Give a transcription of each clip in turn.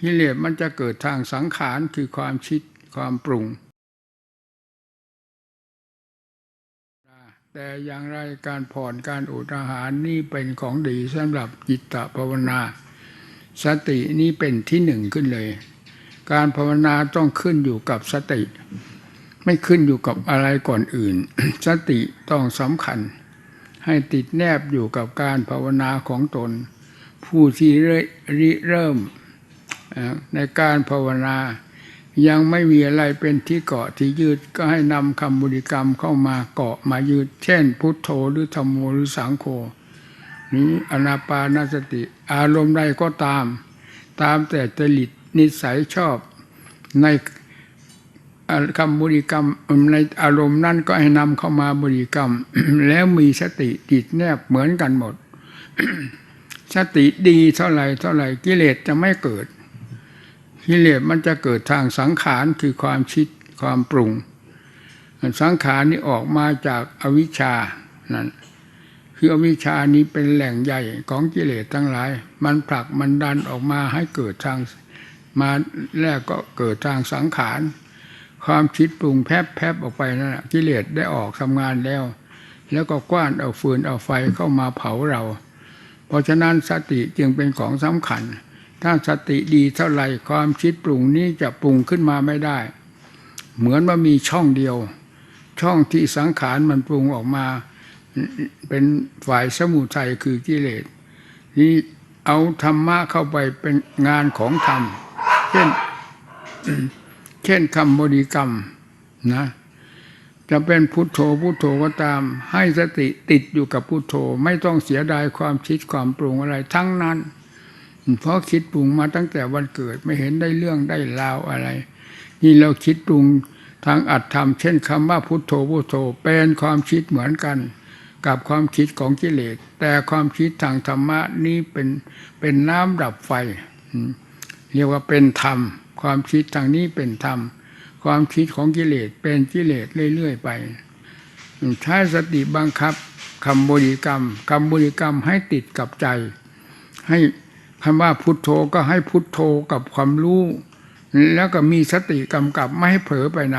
กิเลสมันจะเกิดทางสังขารคือความคิดความปรุง แต่อย่างไรการผ่อนการอดอาหารนี่เป็นของดีสำหรับจิตตภาวนา สตินี่เป็นที่หนึ่งขึ้นเลย การภาวนาต้องขึ้นอยู่กับสติ ไม่ขึ้นอยู่กับอะไรก่อนอื่น สติต้องสำคัญ ให้ติดแนบอยู่กับการภาวนาของตน ผู้ที่ริเริ่ม ในการภาวนา ยังไม่มีอะไรเป็นที่เกาะที่ยืดก็ให้นำคำบริกรรมเข้ามาเกาะมายืด เช่น พุทโธหรือธรรมโมหรือสังโฆนี้อนาปานสติ อารมณ์ใดก็ตาม ตามแต่จริตนิสัยชอบในคำบริกรรมในอารมณ์นั้นก็ให้นำเข้ามาบริกรรม แล้วมีสติติดแนบเหมือนกันหมด สติดีเท่าไหร่เท่าไหร่กิเลสจะไม่เกิด กิเลสมันจะเกิดทางสังขารคือความคิดความปรุง สังขารนี้ออกมาจากอวิชชานั่นคืออวิชชานี้เป็นแหล่งใหญ่ของกิเลสทั้งหลาย มันผลักมันดันออกมาให้เกิดทางมาแรกก็เกิดทางสังขาร ความคิดปรุงแพบแพบออกไปนั่นแหะกิเลสได้ออกทำงานแล้ว แล้วก็กว้านเอาฟืนเอาไฟเข้ามาเผาเรา เพราะฉะนั้นสติจึงเป็นของสำคัญ ถ้าสติดีเท่าไหร่ความคิดปรุงนี้จะปรุงขึ้นมาไม่ได้ เหมือนว่ามีช่องเดียว ช่องที่สังขารมันปรุงออกมา เป็นฝ่ายสมุทัยคือกิเลสนี่เอาธรรมะเข้าไปเป็นงานของธรรม เช่น เช่นคำบริกรรมนะ จะเป็นพุทโธพุทโธก็ตาม ให้สติติดอยู่กับพุทโธ ไม่ต้องเสียดายความคิดความปรุงอะไรทั้งนั้น เพราะคิดปรุงมาตั้งแต่วันเกิดไม่เห็นได้เรื่องได้ราวอะไร นี่เราคิดปรุงทางอัดธรรมเช่นคำว่าพุทโธพุทโธเป็นความคิดเหมือนกัน กับความคิดของกิเลส แต่ความคิดทางธรรมะนี้เป็นเป็นน้ำดับไฟ เรียกว่าเป็นธรรม ความคิดทางนี้เป็นธรรม ความคิดของกิเลสเป็นกิเลสเรื่อยๆไปใช้สติบังคับคำบริกรรมคำบริกรรมให้ติดกับใจ ให้ คำว่าพุทโธก็ให้พุทโธกับความรู้ แล้วก็มีสติกำกับไม่ให้เผลอไปไหน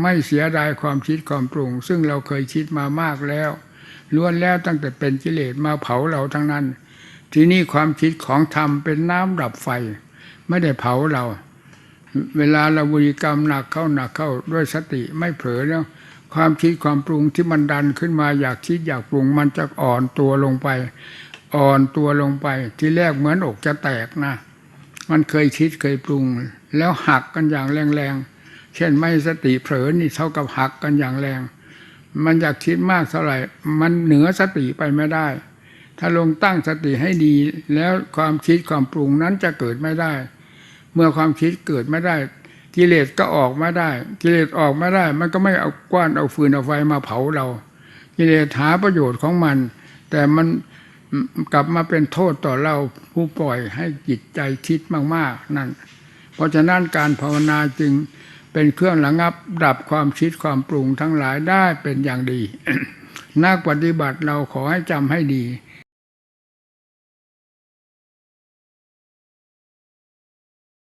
ไม่เสียดายความคิดความปรุง ซึ่งเราเคยคิดมามากแล้วล้วนแล้วตั้งแต่เป็นกิเลสมาเผาเราทั้งนั้น ที่นี้ความคิดของธรรมเป็นน้ำดับไฟ ไม่ได้เผาเรา เวลาเราบริกรรมหนักเข้าหนักเข้าด้วยสติไม่เผลอแล้วความคิดความปรุงที่มันดันขึ้นมาอยากคิดอยากปรุงมันจะอ่อนตัวลงไป อ่อนตัวลงไปที่แรกเหมือนอกจะแตกนะ มันเคยคิดเคยปรุง แล้วหักกันอย่างแรงๆ เช่นไม่สติเผลอนี่เท่ากับหักกันอย่างแรง มันอยากคิดมากเท่าไหร่ มันเหนือสติไปไม่ได้ ถ้าลงตั้งสติให้ดี แล้วความคิดความปรุงนั้นจะเกิดไม่ได้ เมื่อความคิดเกิดไม่ได้ กิเลสก็ออกไม่ได้ กิเลสออกไม่ได้ มันก็ไม่เอากว้านเอาฟืนเอาไฟมาเผาเรา กิเลสหาประโยชน์ของมัน แต่มัน กลับมาเป็นโทษต่อเราผู้ปล่อยให้จิตใจคิดมาก ๆ นั่น เพราะฉะนั้นการภาวนาจึงเป็นเครื่องระงับดับความคิดความปรุงทั้งหลายได้เป็นอย่างดี นักปฏิบัติเราขอให้จำให้ดี